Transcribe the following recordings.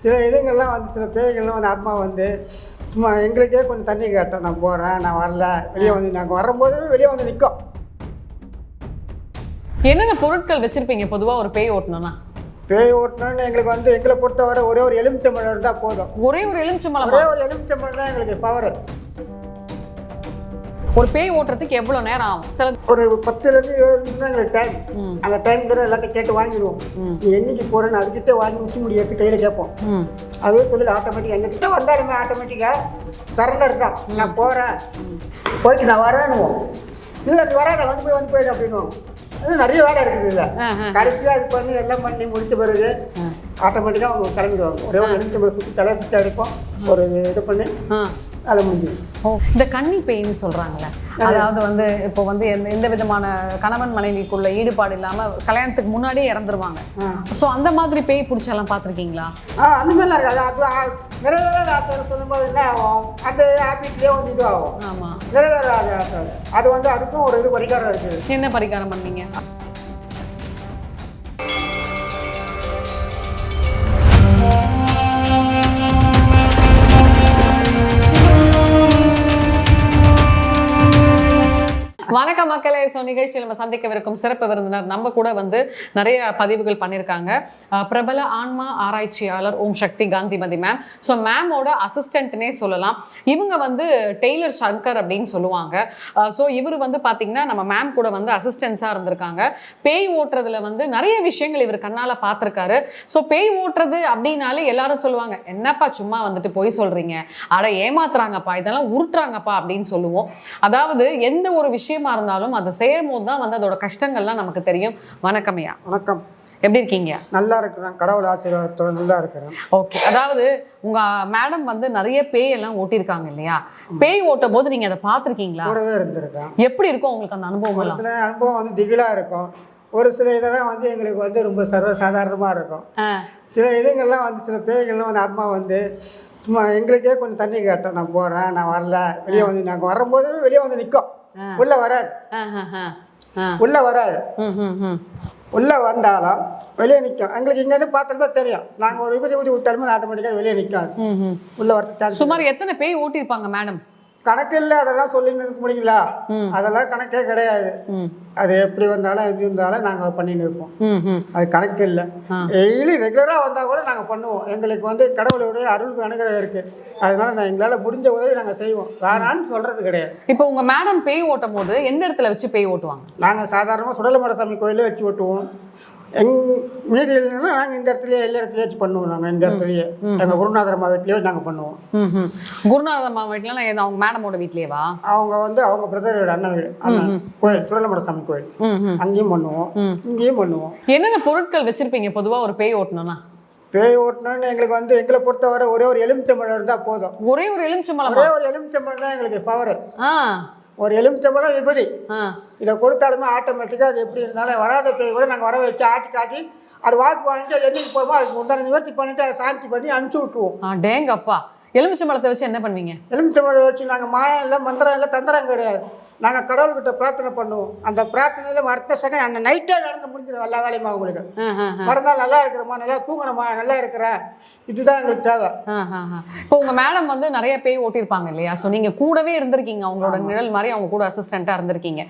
சில இதுங்கள்லாம் வந்து சில பேய்கள்லாம் வந்து ஆத்மா வந்து சும்மா எங்களுக்கே கொஞ்சம் தண்ணி கேட்டோம் நான் போகிறேன் நான் வரல வெளியே வந்து நாங்கள் வரும்போது வெளியே வந்து நிற்கும் என்னென்ன பொருட்கள் வச்சிருப்பீங்க பொதுவா ஒரு பேய் ஓட்டணும்னா பேய் ஓட்டணும்னு எங்களுக்கு வந்து எங்களை பொறுத்தவரை ஒரே ஒரு எலுமிச்சம்பழம் இருந்தால் போதும். ஒரே ஒரு எலுமிச்சம்பழம் ஒரே ஒரு எலுமிச்சம்பழம் தான் எங்களுக்கு பவர் ஒரு பேய் ஓட்டுறதுக்கு எவ்வளவு நேரம் ஆகும்? சில ஒரு பத்துலேருந்து இருபது நிமிஷம் தான் எங்களுக்கு டைம். அந்த டைம் கூட எல்லாத்தையும் கேட்டு வாங்கிடுவோம். நீ என்னைக்கு போகிறேன்னு அதுக்கிட்ட வாங்கி உச்சி முடி எடுத்து கையில் கேட்போம். ம். அதுவே சொல்லி ஆட்டோமேட்டிக்காக எங்ககிட்ட வந்தாலுமே ஆட்டோமேட்டிக்காக சரண்டர் தான். நான் போகிறேன் போயிட்டு நான் வரேன்னுவோம். இல்லை வரேன் நான் வந்து போய் வந்து போயிடு அப்படின்னுவோம். அது நிறைய வேலை இருக்குது இல்லை. கடைசியாக இது பண்ணி எல்லாம் பண்ணி முடிச்ச பிறகு ஆட்டோமேட்டிக்காக அவங்க கிளம்பிடுவாங்க. ஒரே ஒரு நிமிஷம் சுற்றி தலை சுற்றி அடிப்போம். ஒரு இது பண்ணி அதை முடிஞ்சிடும். ஓ. இந்த கன்னி பேய்னு சொல்றாங்கல்ல. அதாவது வந்து இப்போ வந்து எந்த எந்த விதமான கணவன் மனைவிக்குள்ள ஈடுபாடு இல்லாம கல்யாணத்துக்கு முன்னாடியே இறந்துருவாங்க. ஸோ அந்த மாதிரி பேய் பிடிச்செல்லாம் பார்த்துருக்கீங்களா? ஆ அந்த மாதிரிலாம் இருக்காது. நிறைவேறாத ஆசை சொல்லும்போது என்ன ஆகும்? அந்த ஆஃபீஸ்லேயே வந்து இது ஆகும் ஆமா. நிறைவேறாத ஆசை அது வந்து அதுக்கும் ஒரு இது பரிகாரம் இருக்குது என்ன பரிகாரம் பண்ணீங்க? வணக்கம் மக்களே ஸோ நிகழ்ச்சியில் நம்ம சந்திக்கவிருக்கும் சிறப்பு விருந்தினர் நம்ம கூட வந்து நிறைய பதிவுகள் பண்ணியிருக்காங்க. பிரபல ஆன்மா ஆராய்ச்சியாளர் ஓம் சக்தி காந்திமதி மேம் ஸோ மேமோட அசிஸ்டன்ட்னே சொல்லலாம். இவங்க வந்து டெய்லர் சங்கர் அப்படின்னு சொல்லுவாங்க. ஸோ இவர் வந்து பார்த்தீங்கன்னா நம்ம மேம் கூட வந்து அசிஸ்டன்ஸாக இருந்திருக்காங்க. பேய் ஓட்டுறதுல வந்து நிறைய விஷயங்கள் இவர் கண்ணால் பார்த்துருக்காரு ஸோ பேய் ஓட்டுறது அப்படின்னாலே எல்லாரும் சொல்லுவாங்க என்னப்பா சும்மா வந்துட்டு போய் சொல்றீங்க? அட ஏமாத்துறாங்கப்பா இதெல்லாம் உருட்டுறாங்கப்பா அப்படின்னு சொல்லுவோம். அதாவது எந்த ஒரு விஷயமா இருந்தாலும் அதை செய்யும் போது தான் வந்து அதோட கஷ்டங்கள்லாம் நமக்கு தெரியும். வணக்கம்யா வணக்கம். எப்படி இருக்கீங்க? நல்லா இருக்கிறேன். கடவுள் ஆசீர்வாதத்தோட நல்லா இருக்கிறேன். ஓகே. அதாவது உங்க மேடம் வந்து நிறைய பேய் எல்லாம் ஓட்டியிருக்காங்க இல்லையா? பேய் ஓட்டும் போது நீங்க அதை பார்த்துருக்கீங்களா? கூடவே இருந்திருக்கேன். எப்படி இருக்கும் உங்களுக்கு அந்த அனுபவம் சில அனுபவம் வந்து திகிலாக இருக்கும். ஒரு சில இதெல்லாம் வந்து எங்களுக்கு வந்து ரொம்ப சர்வசாதாரணமாக இருக்கும். சில இதுங்கள்லாம் வந்து சில பேய்கள்லாம் வந்து ஆத்மா வந்து சும்மா எங்களுக்கே கொஞ்சம் தண்ணி கேட்டோம். நான் போகிறேன் நான் வரல வெளியே வந்து நாங்கள் வரும்போது வெளியே வந்து நிற்கும் உள்ளே வராது. உள்ளே வராது. உள்ளே வந்தாலும் வெளியே நிற்கும். எங்களுக்கு இங்கேருந்து பார்த்தோம்னா தெரியும். நாங்கள் ஒரு விபதி ஊதி விட்டாலுமே ஆட்டோமேட்டிக்காக வெளியே நிற்காது. உள்ளே வரது சான்ஸ் சுமார் எத்தனை பேய் ஓட்டியிருப்பாங்க மேடம் கணக்கு இல்லை அதெல்லாம் சொல்லி நிற்க முடியுங்களா? அதெல்லாம் கணக்கே கிடையாது. அது எப்படி வந்தாலும் எது இருந்தாலும் நாங்கள் பண்ணின்னு இருப்போம். அது கணக்கு இல்லை. டெய்லி ரெகுலராக வந்தால் கூட நாங்கள் பண்ணுவோம். எங்களுக்கு வந்து கடவுளுடைய அருளுக்கு அனுகிரகம் இருக்குது அதனால நான் எங்களால் முடிஞ்ச உதவி நாங்கள் செய்வோம். வேணான்னு சொல்கிறது கிடையாது. இப்போ உங்க மேடம் பேய் ஓட்டும் போது எந்த இடத்துல வச்சு பேய் ஓட்டுவாங்க? நாங்கள் சாதாரணமாக சுடலமர சாமி கோயிலே வச்சு ஓட்டுவோம். எங் மீதி இல்லைன்னா நாங்கள் இந்த இடத்துலயே எல்லா இடத்துலயே வச்சு பண்ணுவோம் நாங்கள் இந்த இடத்துலயே. எங்கள் குருநாதர் அம்மா வீட்லேயே நாங்கள் பண்ணுவோம். ம் ம். குருநாத அம்மா வீட்டில் அவங்க மேடமோட வீட்லேயேவா அவங்க வந்து அவங்க பிரதர் வீடு அண்ணன் வீடு அண்ணன் கோயில் சுடலமர சாமி கோயில். அங்கேயும் பண்ணுவோம். இங்கேயும் பண்ணுவோம். என்னென்ன பொருட்கள் வச்சிருப்பீங்க பொதுவா ஒரு பேய் ஓட்டணும்னா? பேய் ஓட்டணும்னு எங்களுக்கு வந்து எங்களை பொறுத்தவரை ஒரே ஒரு எலுமிச்சம்பழம் இருந்தால் போதும். ஒரே ஒரு எலுமிச்சம்பழம் ஒரே ஒரு எலுமிச்சம்பழம் தான் எங்களுக்கு பவர் ஆ. ஒரு எலுமிச்சம்பழம் விபதி. இதை கொடுத்தாலுமே ஆட்டோமேட்டிக்காக அது எப்படி இருந்தாலும் வராத பேய் கூட நாங்கள் வர வச்சு ஆட்டி காட்டி அது வாக்கு வாங்கிட்டு என்னைக்கு போகிறோமோ அதுக்கு உண்டான நிவர்த்தி பண்ணிட்டு அதை சாந்தி பண்ணி அனுப்பிச்சி விட்ருவோம் டேங்கப்பா. எலுமிச்சம்பழத்தை வச்சு என்ன பண்ணுவீங்க? எலுமிச்சம்பழம் வச்சு நாங்கள் மாயம் இல்லை மந்திரம் இல்லை தந்திரம் கிடையாது. நாங்கள் கடவுள்கிட்ட பிரார்த்தனை பண்ணுவோம். அந்த பிரார்த்தனையில் அடுத்த செகண்ட் அந்த நைட்டே நடந்து முடிஞ்சிடும் எல்லா வேலையுமா உங்களுக்கு. மறுநாள் நல்லா இருக்கிறோமா? நல்லா தூங்குறோமா நல்லா இருக்கிறேன் இதுதான் எங்களுக்கு தேவை. இப்போ உங்க மேடம் வந்து நிறைய பேய் ஓட்டியிருப்பாங்க இல்லையா? ஸோ நீங்க கூடவே இருந்திருக்கீங்க. அவங்களோட நிழல் மாதிரி அவங்க கூட அசிஸ்டண்டா இருந்திருக்கீங்க.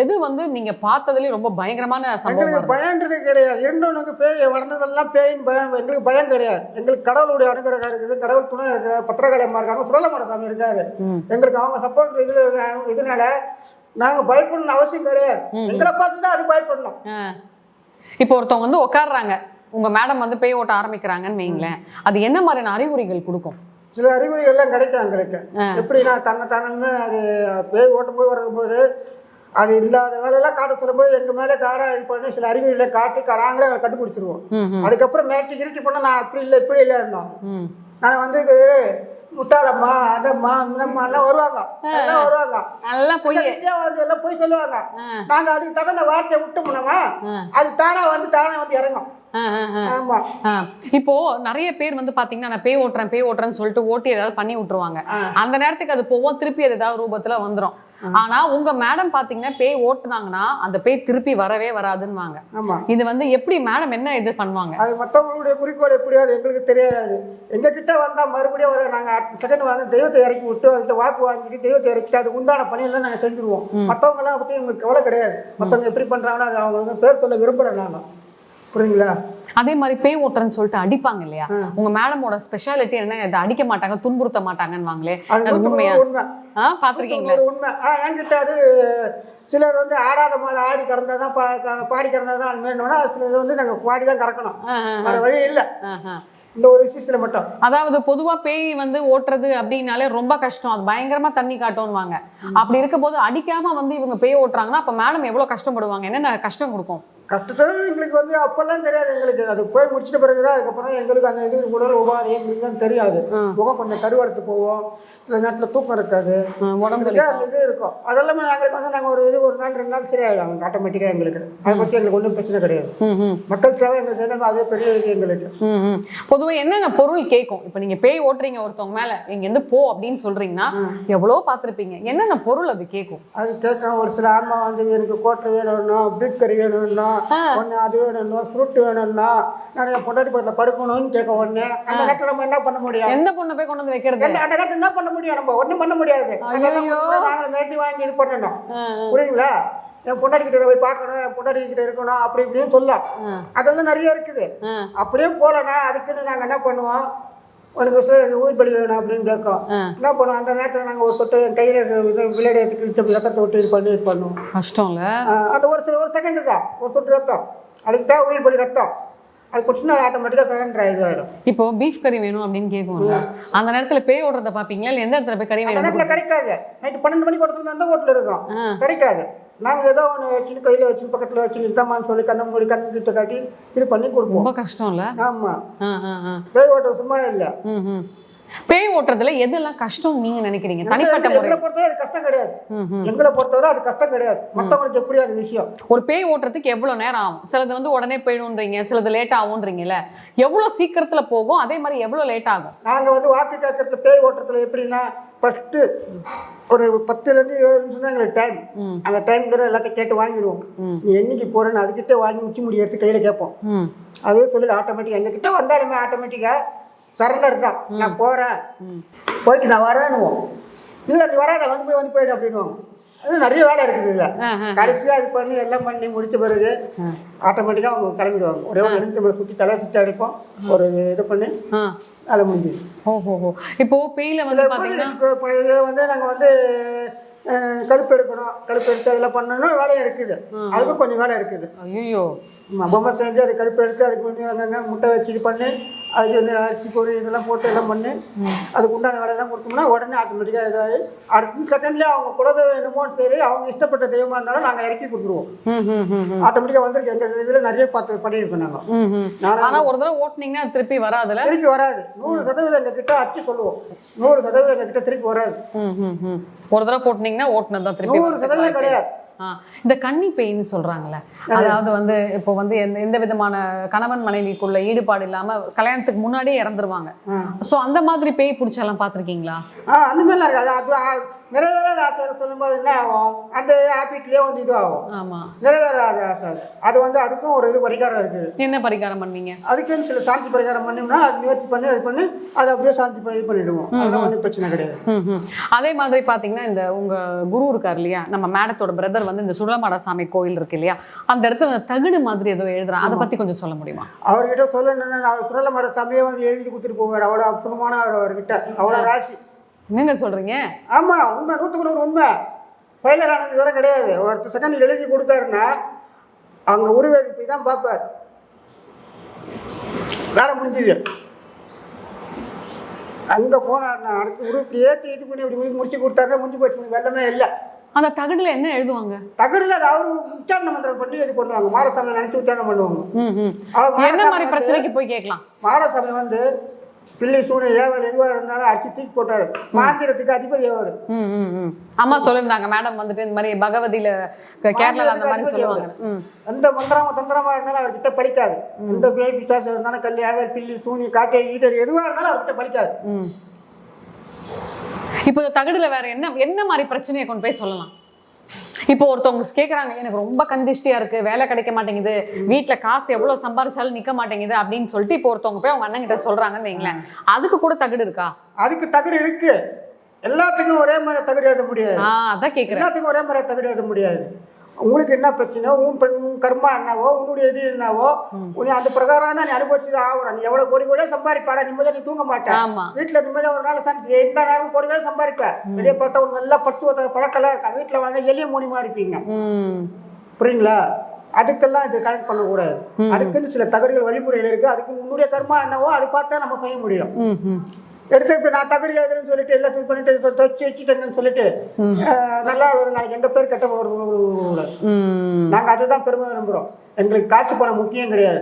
எது வந்து நீங்க பார்த்ததுலயே ரொம்ப பயங்கரமான சம்பவம் எங்களுக்கு பயன்றது கிடையாது. இருந்தவனுக்கு பேய் வளர்ந்ததெல்லாம் பேயின் பயம். எங்களுக்கு பயம் கிடையாது. எங்களுக்கு கடவுளுடைய அனுகிரகம் இருக்குது. கடவுள் துணை இருக்கிறார். பத்திரகாளியம்மா இருக்காங்க. சுடலமர சாமி இருக்காரு. எங்களுக்கு அவங்க சப்போர்ட் இதுல இதனால நாங்க பயப்படணும்னு அவசியம் கிடையாது. எங்களை பார்த்து தான் அது பயப்படணும். இப்போ ஒருத்தவங்க வந்து உட்காடுறாங்க உங்க மேடம் வந்து பேய் ஓட்ட ஆரம்பிக்கிறாங்கன்னு வைங்களேன். அது என்ன மாதிரியான அறிகுறிகள் கொடுக்கும்? சில அறிகுறிகள் எல்லாம் கிடைக்கும் எங்களுக்கு. எப்படின்னா தன்னை தானே அது பேய் ஓட்டும் போது வரும்போது அது இல்லாத வேலையெல்லாம் காட்ட சொல்லும்போது எங்க மேலே தாரா இது பண்ணி சில அறிகுறிகளை காட்டி நாங்களே அதை கண்டுபிடிச்சிருவோம். அதுக்கப்புறம் மிரட்டி கிரட்டி பண்ண நான் அப்படி இல்லை இப்படி இல்லைன்னா நான் வந்து முத்தாளம்மா அதம்மா இந்தம்மா எல்லாம் வருவாங்க பொய் வித்யாவாதி எல்லாம் போய் சொல்லுவாங்க நாங்க அதுக்கு தகுந்த வார்த்தையை விட்டோம்னா ஆ. அது தானா வந்து தானே வந்து இறங்கும். இப்போ நிறைய பேர் வந்து பாத்தீங்கன்னா நான் பேய் ஓட்டுறேன் பேய் ஓட்டுறேன்னு சொல்லிட்டு ஓட்டி ஏதாவது பண்ணி விட்டுருவாங்க. அந்த நேரத்துக்கு அது போவோம் திருப்பி அது ஏதாவது ரூபத்துல வந்துரும். ஆனா உங்க மேடம் பாத்தீங்கன்னா பேய் ஓட்டுனாங்கன்னா அந்த பேய் திருப்பி வரவே வராதுன்னுவாங்க. இது வந்து எப்படி மேடம் என்ன இது பண்ணுவாங்க? அது மற்றவங்களுடைய குறிக்கோள் எப்படியோ அது எங்களுக்கு தெரியாது. எங்க கிட்ட வந்தா மறுபடியும் வர நாங்க செகண்ட் வந்து தெய்வத்தை இறக்கி விட்டு அதுக்கிட்ட வாக்கு வாங்கிட்டு தெய்வத்தை இறக்கிட்டு அதுக்கு உண்டான பணியெல்லாம் நாங்க செஞ்சுருவோம். மற்றவங்க எல்லாம் பத்தி எங்களுக்கு கவலை கிடையாது. மற்றவங்க எப்படி பண்றாங்கன்னா அது அவங்க வந்து பேர் சொல்ல விரும்பல நாங்க. புரியுங்களா அதே மாதிரி பேய் ஓட்டுறேன்னு சொல்லிட்டு அடிப்பாங்க இல்லையா? உங்க மேடமோட ஸ்பெஷாலிட்டி என்ன? இதை அடிக்க மாட்டாங்க துன்புறுத்த மாட்டாங்கன்னு அது அது உண்மையா? ஆ பாத்திருக்கீங்களா உண்மை. என்கிட்ட அது சிலர் வந்து ஆடாத மாடு ஆடி கறந்தா தான் பாடி கறந்தா தான் அது சிலது வந்து நாங்க பாடி தான் கறக்கணும் வேற வழி இல்லை. இந்த ஒரு விஷயத்துல மட்டும். அதாவது பொதுவா பேய் வந்து ஓட்டுறது அப்படின்னாலே ரொம்ப கஷ்டம். அது பயங்கரமா தண்ணி காட்டும்வாங்க அப்படி இருக்கும்போது அடிக்காம வந்து இவங்க பேய் ஓட்டுறாங்கன்னா அப்ப மேடம் எவ்வளவு கஷ்டப்படுவாங்க? என்னென்ன கஷ்டம் கொடுக்கும்? கஷ்டத்தை எங்களுக்கு வந்து அப்பெல்லாம் தெரியாது எங்களுக்கு. அது போய் முடிச்சிட்ட பிறகு தான் அதுக்கப்புறம் எங்களுக்கு அந்த இது உடல் உபாதை எங்களுக்கு தான் தெரியாது. முகம் கொஞ்சம் கருவறுத்து போவோம். சில நேரத்தில் தூக்கம் இருக்காது. ஆ, உடம்பு எங்களுக்கு அந்த இது இருக்கும். அதெல்லாமே நாங்களுக்கு வந்து நாங்கள் ஒரு இது ஒரு நாள் ரெண்டு நாள் சரியாயிடும். ஆட்டோமேட்டிக்காக எங்களுக்கு. அதை பற்றி எங்களுக்கு ஒன்றும் பிரச்சனை கிடையாது. மக்கள் சேவை எங்களுக்கு செய்யணும் அதுவே பெரிய இது எங்களுக்கு. ம், ம். பொதுவா என்னென்ன பொருள் கேட்கும் இப்ப நீங்க பேய் ஓட்டுறீங்க ஒருத்தவங்க மேல இங்க இருந்து போ அப்படின்னு சொல்றீங்கன்னா எவ்வளவோ பார்த்திருப்பீங்க. என்னென்ன பொருள் அது கேட்கும் அது கேட்கும். ஒரு சில ஆன்மா வந்து எனக்கு கோட்டை வேணும்னா பீட் கறி வேணும்னா ஒன்று அது வேணும்னா ஃப்ரூட் வேணும்னா நான் என் பொண்டாட்டி பக்கத்தில் படுக்கணும்னு கேட்க ஒன்று அந்த நேரத்தில் நம்ம என்ன பண்ண முடியும் எந்த பொண்ணை போய் கொண்டு வந்து வைக்கிறது? அந்த நேரத்தில் என்ன பண்ண முடியும் நம்ம? ஒன்றும் பண்ண முடியாது. நாங்கள் மிரட்டி வாங்கி இது பண்ணணும். புரியுங்களா என் பொண்டாட்டி கிட்ட போய் பார்க்கணும் என் பொண்டாட்டி கிட்ட இருக்கணும் அப்படி இப்படின்னு சொல்லலாம். ஆ. அதெல்லாம் நிறைய இருக்குது. அப்படியே போகலன்னா அதுக்குன்னு நாங்கள் என்ன பண்ணுவோம்? உனக்கு சில எனக்கு உயிர் பலி வேணும் அப்படின்னு கேட்கும். என்ன பண்ணுவோம் அந்த நேரத்தில் நாங்கள் ஒரு சொட்டு என் கையில் விளையாடி எடுத்துக்கிட்டு ரத்தத்தை விட்டு இது பண்ணி இது பண்ணுவோம் கஷ்டம்ல அந்த ஒரு சில ஒரு செகண்ட் தான் ஒரு சொட்டு ரத்தம் அதுக்கு தான் உயிர் பலி ரத்தம் அது குடிச்சுன்னா ஆட்டோமேட்டிக்காக சரண்டர் ஆகிடுவாயிடும் இப்போ பீஃப் கறி வேணும் அப்படின்னு கேட்குவாங்க அந்த நேரத்துல பேய் ஓடுறத பாப்பீங்களா இல்ல எந்த இடத்துல போய் கறி அந்த வேணும் நேரத்தில் கிடைக்காது நைட்டு பன்னெண்டு மணிக்கு ஒருத்தர் வந்தால் ஹோட்டலில் இருக்கோம். கிடைக்காது நாங்கள் ஏதோ ஒன்று வச்சுன்னு கையில் வச்சு பக்கத்தில் வச்சு நிறுத்தமான்னு சொல்லி கண்ணை மூடி கண்ணு கிட்ட காட்டி இது பண்ணி கொடுப்போம். ரொம்ப கஷ்டம்ல? ஆமாம் ஆ, ஆ, ஆ. பேய் ஓட்டம் சும்மா இல்லை. பேய் ஓட்டுறதுல எதெல்லாம் கஷ்டம் நீங்க நினைக்கிறீங்க? தனிப்பட்ட முறை எங்களை பொறுத்தவரை அது கஷ்டம் கிடையாது. எங்களை பொறுத்தவரை அது கஷ்டம் கிடையாது. மற்றவங்களுக்கு எப்படி அது விஷயம். ஒரு பேய் ஓட்டுறதுக்கு எவ்வளவு நேரம் ஆகும்? சிலது வந்து உடனே போயிடும்ன்றீங்க சிலது லேட் ஆகும்ன்றீங்கல்ல. எவ்வளவு சீக்கிரத்துல போகும்? அதே மாதிரி எவ்வளவு லேட் ஆகும்? நாங்கள் வந்து வாக்கு கேட்கறதுல பேய் ஓட்டத்தில் எப்படின்னா ஃபஸ்ட்டு ஒரு பத்துலேருந்து இருபது நிமிஷம் தான் எங்களுக்கு டைம் அந்த டைம்ல எல்லாத்தையும் கேட்டு வாங்கிடுவோம். நீ என்னைக்கு போகிறேன்னு அதுக்கிட்ட வாங்கி உச்சி முடி எடுத்து கையில் கேட்போம். அதுவே சொல்லி ஆட்டோமேட்டிக்காக எங்ககிட்ட வந்தாலுமே ஆட்டோமேட்டிக்காக சரண்டர் தான். நான் போகிறேன் போயிட்டு நான் வரேன்னுவோம். இல்லை நீ வராத வந்து போய் வந்து போயிடு அப்படின்னுவோம். அது நிறைய வேலை இருக்குது இதில். கடைசியாக இது பண்ணி எல்லாம் பண்ணி முடிச்ச பிறகு ஆட்டோமேட்டிக்காக அவங்க கிளம்பிடுவாங்க. ஒரே ஒரு நிமிஷம் மேலே சுற்றி தலை சுற்றி அடிப்போம். ஒரு இது பண்ணி அதை முடிஞ்சுது ஓஹோ இப்போ பேயில வந்து இதில் வந்து நாங்கள் வந்து கழுப்பு எடுக்கணும். கழுப்பு எடுத்து அதெல்லாம் பண்ணணும். வேலையும் இருக்குது. அதுக்கும் கொஞ்சம் வேலை இருக்குது. ஐயோ பொம்மை செஞ்சு அது கழுப்பு எடுத்து அதுக்கு வந்து அங்கங்கே முட்டை வச்சு இது பண்ணி அதுக்கு வந்து அரிசி பொரி இதெல்லாம் போட்டு எல்லாம் பண்ணி. அதுக்கு உண்டான வேலையெல்லாம் கொடுத்தோம்னா உடனே ஆட்டோமேட்டிக்காக இதாகி அடுத்த செகண்ட்லேயே அவங்க குலதெய்வம் என்னமோ சரி அவங்க இஷ்டப்பட்ட தெய்வமாக இருந்தாலும் நாங்கள் இறக்கி கொடுத்துருவோம். ஆட்டோமேட்டிக்காக வந்திருக்கு. எங்கள் இதில் நிறைய பார்த்து பண்ணியிருக்கோம் நாங்கள் நானா- ஆனா ஒரு தடவை ஓட்டுனீங்கன்னா திருப்பி வராதுல? திருப்பி வராது. நூறு சதவீதம் எங்கள் கிட்ட அச்சு சொல்லுவோம். நூறு சதவீதம் எங்கள் கிட்ட திருப்பி வராது. ஒரு தடவை போட்டீங்கன்னா ஓட்டுனது தான் திருப்பி நூறு சதவீதம் கிடையாது. இந்த கன்னி பேய்ன்னு சொல்றாங்கல்ல. அதாவது வந்து இப்போ வந்து எந்த எந்த விதமான கணவன் மனைவிக்குள்ள ஈடுபாடு இல்லாம கல்யாணத்துக்கு முன்னாடியே இறந்துருவாங்க. சோ அந்த மாதிரி பேய் பிடிச்செல்லாம் பாத்திருக்கீங்களா ஆ அந்த மாதிரிலாம் இருக்காது. அது ஆ- நிறைவேறாத ஆசை சொல்லும்போது என்ன ஆகும்? அந்த ஹாபிட்லேயே வந்து இது ஆகும் ஆமா. நிறைவேறாத ஆசை அது. அது வந்து அதுக்கும் ஒரு இது பரிகாரம் இருக்குது. என்ன பரிகாரம் பண்ணுவீங்க? அதுக்குன்னு சில சாந்தி பரிகாரம் பண்ணோம்னா அது முயற்சி பண்ணி அது பண்ணி அதை அப்படியே சாந்தி இது பண்ணிடுவோம். அதெல்லாம் ஒன்றும் பிரச்சனை கிடையாது. அதே மாதிரி பாத்தீங்கன்னா இந்த உங்க குரு இருக்கார் இல்லையா? நம்ம மேடத்தோட பிரதர் வந்து இந்த சுடலமாட சாமி கோயில் இருக்கு இல்லையா? அந்த இடத்துல தகுடு மாதிரி ஏதோ எழுதுறான். அதை பத்தி கொஞ்சம் சொல்ல முடியுமா? அவர்கிட்ட சொல்லணும்னா அவர் சுரல மாட சமயம் வந்து எழுதி கொடுத்துட்டு போவார். அவ்வளோ அற்புதமான அவர்கிட்ட. அவ்வளோ ராசி. என்னங்க சொல்றீங்க? ஆமாம் உண்மை நூற்றுக்கு நூறு உண்மை. ஃபெயிலர் ஆனது வரை கிடையாது. ஒரு அடுத்த செகண்ட் எழுதி கொடுத்தாருன்னா அங்கே உருவேதி போய் தான் பார்ப்பார். வேலை முடிஞ்சுது. அங்கே போனார்னா அடுத்து உருப்பி ஏற்றி இது பண்ணி உருப்பி முடிச்சு கொடுத்தாருன்னா முடிஞ்சு போச்சு. வெள்ளமே இல்லை. அந்த தகடுல என்ன எழுதுவாங்க? தகடில் அது அவர் உச்சாரண மந்திரம் பண்ணி இது பண்ணுவாங்க. மாடசாமி நினச்சி உச்சாரணம் பண்ணுவாங்க. என்ன மாதிரி பிரச்சனைக்கு போய் கேட்கலாம்? மாடசாமி வந்து பில்லி சூனை ஏவல் எதுவாக இருந்தாலும் அடிச்சு தூக்கி போட்டாரு. மாந்திரத்துக்கு அதிபதி அவர். ம் ம் ம். அம்மா சொல்லியிருந்தாங்க மேடம் வந்துட்டு இந்த மாதிரி பகவதியில கேரளால அந்த மாதிரி சொல்லுவாங்க. எந்த மந்திரமா தந்திரமா இருந்தாலும் அவர்கிட்ட பலிக்காது எந்த பேய் பிசாசம் இருந்தாலும் கல் ஏவல் பில்லி சூனி காட்டை ஈட்டர் எதுவாக இருந்தாலும் அவர்கிட்ட பலிக்காது ம். இப்போ இந்த தகடுல வேற என்ன என்ன மாதிரி பிரச்சனையை கொண்டு போய் சொல்லலாம்? இப்போ ஒருத்தவங்க கேக்குறாங்க எனக்கு ரொம்ப கந்திஷ்டியா இருக்கு வேலை கிடைக்க மாட்டேங்குது வீட்ல காசு எவ்வளவு சம்பாரிச்சாலும் நிக்க மாட்டேங்குது அப்படின்னு சொல்லிட்டு இப்போ ஒருத்தவங்க போய் அவங்க அண்ணன் கிட்ட சொல்றாங்கன்னு வைங்களேன். அதுக்கு கூட தகடு இருக்கா? அதுக்கு தகுதி இருக்கு. எல்லாத்துக்கும் ஒரே மாதிரி தகுதி எழுத முடியாது. அதான் கேக்குறேன். எல்லாத்துக்கும் ஒரே மாதிரி தகுதி எழுத முடியாது. உங்களுக்கு என்ன பிரச்சனை உன் பெண் உன் கர்மா என்னவோ உன்னுடைய இது என்னவோ உன்னை அந்த பிரகாரம் தான் நீ அனுபவிச்சு ஆகுற நீ எவ்வளவு கோடி கோடியா சம்பாதிப்பாடா நிம்மதியா நீ தூங்க மாட்டேன் வீட்டுல நிம்மதியா ஒரு நாள் சந்தி எந்த நேரம் கோடி கோடி சம்பாதிப்ப. வெளியே பார்த்தா ஒரு நல்ல பத்து ஒருத்தர் பழக்கெல்லாம் இருக்கா? வீட்டுல வாங்க எளிய மூலியமா இருப்பீங்க. புரியுங்களா? அதுக்கெல்லாம் இது கனெக்ட் பண்ணக்கூடாது. அதுக்குன்னு சில தகடுகள் வழிமுறைகள் இருக்கு. அதுக்கு உன்னுடைய கர்மா என்னவோ அது பார்த்தா நம்ம செய்ய முடியும். எடுத்து இப்ப நான் தகுதி எழுதுறேன்னு சொல்லிட்டு எல்லாத்தையும் பண்ணிட்டு இதை தச்சு வச்சுட்டேங்கன்னு சொல்லிட்டு நல்லா ஒரு நாளைக்கு எங்க பேர் கெட்ட போகிறது கூடாது ம். நாங்க அதுதான் பெருமை விரும்புறோம். எங்களுக்கு காசு பணம் முக்கியம் கிடையாது.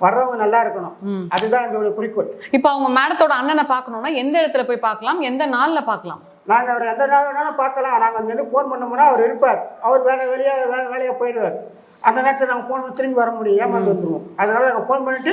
வர்றவங்க நல்லா இருக்கணும். அதுதான் எங்களுடைய குறிக்கோள். இப்போ அவங்க மேடத்தோட அண்ணனை பார்க்கணும்னா எந்த இடத்துல போய் பார்க்கலாம்? எந்த நாள்ல பார்க்கலாம்? நாங்க அவர் எந்த நாள் வேணாலும் பார்க்கலாம். நாங்க அங்கேருந்து ஃபோன் பண்ணோம்னா அவர் இருப்பார். அவர் வேலை வெளியே வேலை வேலையை போயிடுவார். அந்த நேரத்தில் நாங்கள் ஃபோன் திரும்பி வர முடியும். ஏமாந்து வந்துருவோம். அதனால நாங்கள் ஃபோன் பண்ணிட்டு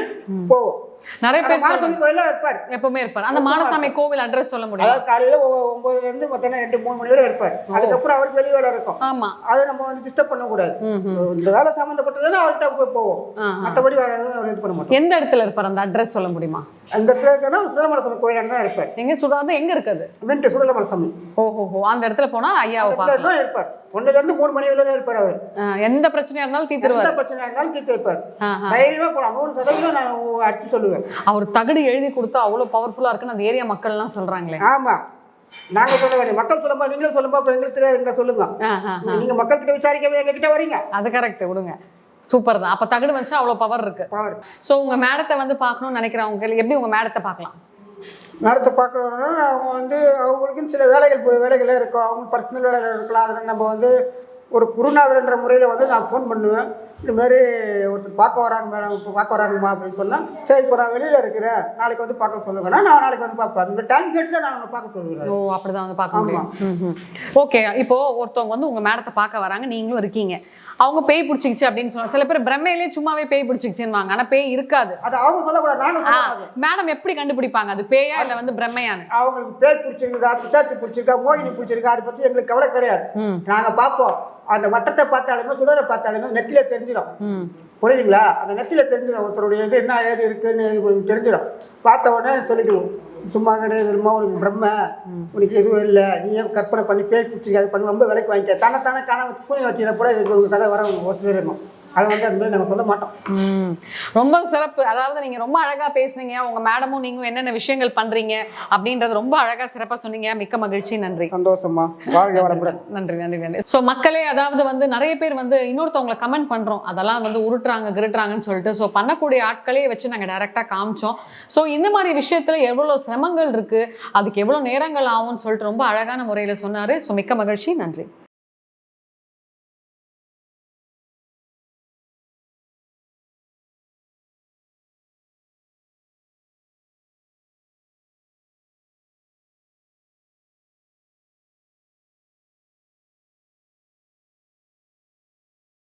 போவோம். நிறைய பேர். மாதம் கோயில இருப்பார். எப்பவுமே இருப்பார். அந்த மானசாமி கோவில் அட்ரஸ் சொல்ல முடியும்? அதாவது காலையில ஒன்பதுல இருந்து மத்தியானம் ரெண்டு மூணு மணி வரை இருப்பார். அதுக்கப்புறம் அவருக்கு வெளி வேலை இருக்கும். ஆமா. அதை நம்ம வந்து டிஸ்டர்ப் பண்ணக்கூடாது. ம் ம் இந்த வேலை சம்மந்தப்பட்டதுன்னா அவர்கிட்ட போய் போவோம். மற்றபடி வேற எதுவும் அவர் இது பண்ண மாட்டோம். எந்த இடத்துல இருப்பார்? அந்த அட்ரஸ் சொல்ல முடியுமா? அந்த இடத்துல இருக்கனா சுடலமரசாமி கோயிலாக தான் இருப்பார். எங்க சுடாத எங்க இருக்குது? மின்ட்டு சுடலமரசாமி ஓஹோஹோ அந்த இடத்துல போனா ஐயாவை இடத்துல பார்க்கலாம் இருப்பார். ஒன்றுல இருந்து மூணு மணி வரை தான் இருப்பார் அவர். எந்த பிரச்சனையா இருந்தாலும் தீர்த்துருவார். எந்த பிரச்சனை இருந்தாலும் தீர்த்து வைப்பார். தைரியமா போலாம். நூறு சதவீதம் நான் அடிச்சு சொல்லுவேன். அவர் தகடு எழுதி கொடுத்தா அவ்வளவு பவர்ஃபுல்லா இருக்குன்னு அந்த ஏரியா மக்கள் எல்லாம் சொல்றாங்களே. ஆமா. நாங்க சொல்ல வேண்டிய மக்கள் சொல்லும்போது நீங்களும் சொல்லும்போது எங்களுக்கு தெரியாது. சொல்லுங்க. ஆஹா. நீங்க மக்கள் கிட்ட விசாரிக்கவே எங்க கிட்ட வரீங்க. அது கரெக்ட் விடுங்க. சூப்பர் தான் அப்ப தகடு வந்துச்சா அவ்வளவு பவர் இருக்கு. பவர் சோ உங்க மேடத்தை வந்து பார்க்கணும்னு நினைக்கிறவங்க எப்படி உங்க மேடத்தை பார்க்கலாம்? நேரத்தை பார்க்கணும்னா அவங்க வந்து அவங்களுக்குன்னு சில வேலைகள் வேலைகளே இருக்கும். அவங்க பர்சனல் வேலைகள் இருக்கலாம். அதில் நம்ம வந்து ஒரு குருநாதர்ன்ற முறையில் வந்து நான் ஃபோன் பண்ணுவேன். இந்த மாதிரி ஒருத்தர் பார்க்க வராங்க மேடம் இப்போ பார்க்க வராங்கம்மா அப்படின்னு சொன்னால் சரி இப்போ நான் வெளியில் இருக்கிறேன். நாளைக்கு வந்து பார்க்க சொல்லுவேன்னா நான் நாளைக்கு வந்து பார்ப்பேன். இந்த டைம் கேட்டு தான் நான் உங்களை பார்க்க சொல்லுவேன். ஓ அப்படிதான் வந்து பார்க்க முடியும். ஓகே இப்போ ஒருத்தவங்க வந்து உங்க மேடத்தை பார்க்க வராங்க நீங்களும் இருக்கீங்க. அவங்க பேய் பிடிச்சிக்கிச்சு அப்படின்னு சொல்லுவாங்க சில பேர் பிரம்மையிலே சும்மாவே பேய் பிடிச்சிக்கிச்சுன்னு ஆனா பேய் இருக்காது. அது அவங்க சொல்லக்கூடாது நாங்கள் மேடம் எப்படி கண்டுபிடிப்பாங்க? அது பேயா இல்ல வந்து பிரம்மையான்னு அவங்களுக்கு பேர் பிடிச்சிருக்குதா பிசாச்சு பிடிச்சிருக்கா மோகினி பிடிச்சிருக்கா அதை பற்றி எங்களுக்கு கவலை கிடையாது. ம். நாங்கள் பார்ப்போம். அந்த வட்டத்தை பார்த்தாலுமே சுடரை பார்த்தாலுமே நெத்திலே தெரிஞ்சிடும் புரியுதுங்களா? அந்த நெத்தில தெரிஞ்சிடும் ஒருத்தருடைய இது என்ன ஏது இருக்குன்னு தெரிஞ்சிடும் பார்த்த உடனே சொல்லிடுவோம். சும்மா கிடையாது இல்லைம்மா உனக்கு பிரம்ம. உனக்கு எதுவும் இல்லை. நீ ஏன் கற்பனை பண்ணி பேர் பிடிச்சிக்க அது பண்ணி ரொம்ப விலைக்கு வாங்கிக்க. தானே தானே காண சூனியம் வச்சுக்கிற கூட இது உங்க கதை வர ஒத்துறணும் அதை வந்து அந்த மாதிரி நாங்கள் சொல்ல மாட்டோம். ரொம்ப சிறப்பு. அதாவது நீங்க ரொம்ப அழகா பேசுனீங்க. உங்க மேடமும் நீங்க என்னென்ன விஷயங்கள் பண்றீங்க அப்படின்றது ரொம்ப அழகா சிறப்பா சொன்னீங்க. மிக்க மகிழ்ச்சி. நன்றி. சந்தோஷமா வாழ்க வளமுடன். நன்றி நன்றி நன்றி. ஸோ மக்களே அதாவது வந்து நிறைய பேர் வந்து இன்னொருத்தவங்களை கமெண்ட் பண்றோம். அதெல்லாம் வந்து உருட்டுறாங்க கிருட்டுறாங்கன்னு சொல்லிட்டு ஸோ பண்ணக்கூடிய ஆட்களையே வச்சு நாங்கள் டைரக்டா காமிச்சோம். ஸோ இந்த மாதிரி விஷயத்துல எவ்வளோ சிரமங்கள் இருக்கு அதுக்கு எவ்வளோ நேரங்கள் ஆகும்னு சொல்லிட்டு ரொம்ப அழகான முறையில சொன்னாரு. ஸோ மிக்க மகிழ்ச்சி. நன்றி.